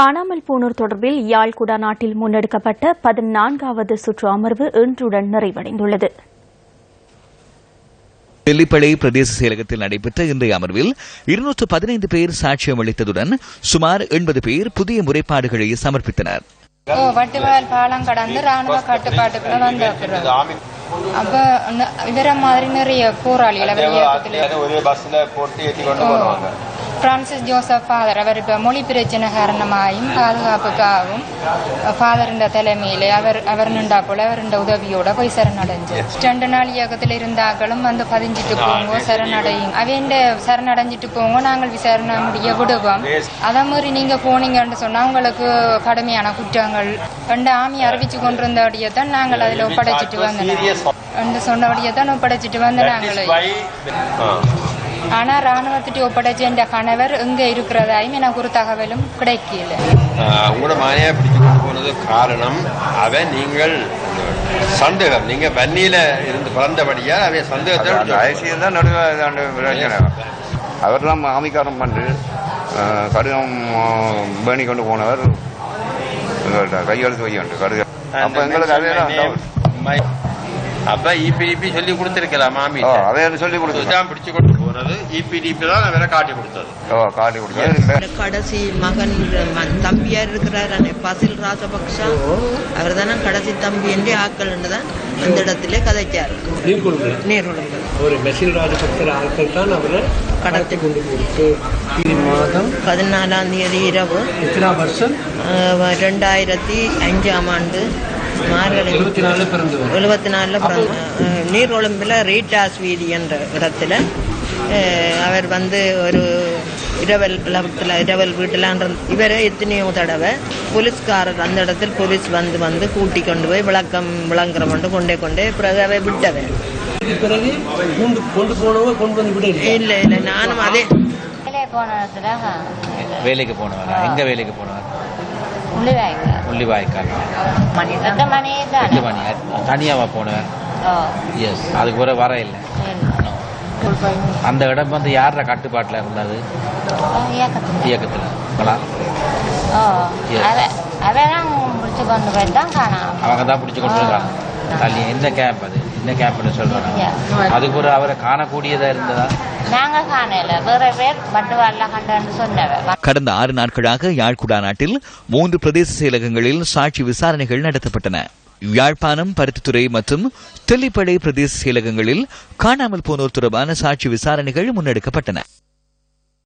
காணாமல் போனோர் தொடர்பில் யாழ் குடாநாட்டில் முன்னெடுக்கப்பட்ட பதினான்காவது சுற்று அமர்வு இன்றுடன் நிறைவடைந்துள்ளது. தெல்லிப்பளை பிரதேச செயலகத்தில் நடைபெற்ற இன்றைய அமர்வில் இருநூற்று பதினைந்து பேர் சாட்சியம் அளித்ததுடன் சுமார் எண்பது பேர் புதிய முறைப்பாடுகளை சமர்ப்பித்தனர். வட்டுவால் பாலம் கடந்து ராணுவ கட்டுப்பாட்டுக்குள்ள வந்த அப்ப இவர மாதிரி நிறைய போராளிகள் அவர் இயக்கத்துல ஒரே பஸ்ல போட்டு ஏத்தி கொண்டு போடுவாங்க பிரான்சிஸ் ஜோசப் ஃபாதர் அவர் இப்ப மொழி பிரச்சனை காரணமாயும் பாதுகாப்புக்காகவும் ஃபாதரின் தலைமையில அவர் அவர் நின்றா போல அவருடைய உதவியோட போய் சரணடைஞ்சு. ரெண்டு நாள் இயக்கத்தில் இருந்தாக்களும் வந்து பதிஞ்சிட்டு போங்க சரணடையும். அவைண்ட சரணடைஞ்சிட்டு போங்க நாங்கள் விசாரணை முடிய விடுவோம். அதே மாதிரி நீங்க போனீங்கன்னு சொன்னா உங்களுக்கு கடுமையான குற்றங்கள். ரெண்டு ஆமி அறிவிச்சு கொண்டிருந்தபடியே தான் நாங்கள் அதில் ஒப்படைச்சிட்டு வந்தோம் ரெண்டு சொன்னபடியே தான் ஒப்படைச்சிட்டு வந்து நாங்கள் ஆனா ராணுவத்திட்டு ஒப்படைச்ச என்ற கணவர் எங்க இருக்கிறதாயும் எனக்கு ஒரு தகவலும் கிடைக்கல. உங்களோட மானையா பிடிச்சு கொண்டு போனது காரணம் அவன் நீங்கள் சந்தேகம். நீங்க வன்னியில இருந்து பிறந்தபடியா அவன் சந்தேகத்தை ஐசியில் தான் நடுவே அவர் தான் ஆமிக்காரம் பண்ணு கடிதம் பேணி கொண்டு போனவர். கையெழுத்து வைக்கண்டு கடிதம். அப்போ எங்களுக்கு அதே தான். அப்ப இபிடிபி சொல்லி கொடுத்திருக்கலாம் மாமி. அதே சொல்லி கொடுத்து பிடிச்சு கொண்டு போனது இபிடிபி தான் அவரை காட்டி கொடுத்தது. ஓ காட்டி கொடுத்தது. கடைசி மகன் தம்பியார் இருக்கிறார் பசில் ராஜபக்ஷா. அவர் தானே கடைசி தம்பி என்று ஆக்கள் தான் அந்த இடத்துல கதைச்சார் நீர்கொழும்பு ஒரு மெசில் ராஜபக்சர் ஆட்கள் தான் அவரை கடத்தி. கொண்டு இது மாதம் பதினாலாம் தேதி இரவு எத்தனா வருஷம்? ரெண்டாயிரத்தி அஞ்சாம் ஆண்டு மார்கழி இருபத்தி நாலு பிறந்தவர் எழுபத்தி நாலில் பிறந்த அஹ், நீர்கொழும்பில் ரீட்டாஸ் வீதி என்ற இடத்துல அவர் வந்து ஒரு இரவல் இடத்துல இரவல் வீட்டில் இவரை எத்தனையோ தடவை போலீஸ்காரர் அந்த இடத்தில் போலீஸ் வந்து வந்து கூட்டி கொண்டு போய் விளக்கம் விளங்குற கொண்டு கொண்டே கொண்டே பிறகு அவை பிறகு கொண்டு கொண்டு போனவங்க கொண்டு வந்து விட இல்லை இல்லை இல்லை நானும் அதே வேலைக்கு போனவர்? எங்க வேலைக்கு போனவர்? முள்ளிவாய்க்கு முள்ளிவாய்க்கால் மணி எட்டு மணி தனியாவா போனவர் எஸ் அதுக்கு பிறகு வர இல்லை அந்த இடம் வந்து யார கட்டுப்பாட்டில் இருந்தது? இயக்கத்தில். அவங்க தான் பிடிச்சி கொண்டு இருக்காங்க தள்ளி என்ன கேம்ப் அது? என்ன கேம்ப்னு சொல்றாங்க அதுக்கு ஒரு அவரை காணக்கூடியதா இருந்ததா? நாங்க காணல. வேற பேர் பட்டுவாள்ல கண்டன்னு சொன்னவ. கடந்த ஆறு நாட்களாக யாழ்குடா நாட்டில் மூன்று பிரதேச செயலகங்களில் சாட்சி விசாரணைகள் நடத்தப்பட்டன. யாழ்ப்பாணம் பருத்தித்துறை மற்றும் தெல்லிப்படை பிரதேச செயலகங்களில் காணாமல் போனோர் தொடர்பான சாட்சி விசாரணைகள் முன்னெடுக்கப்பட்டன.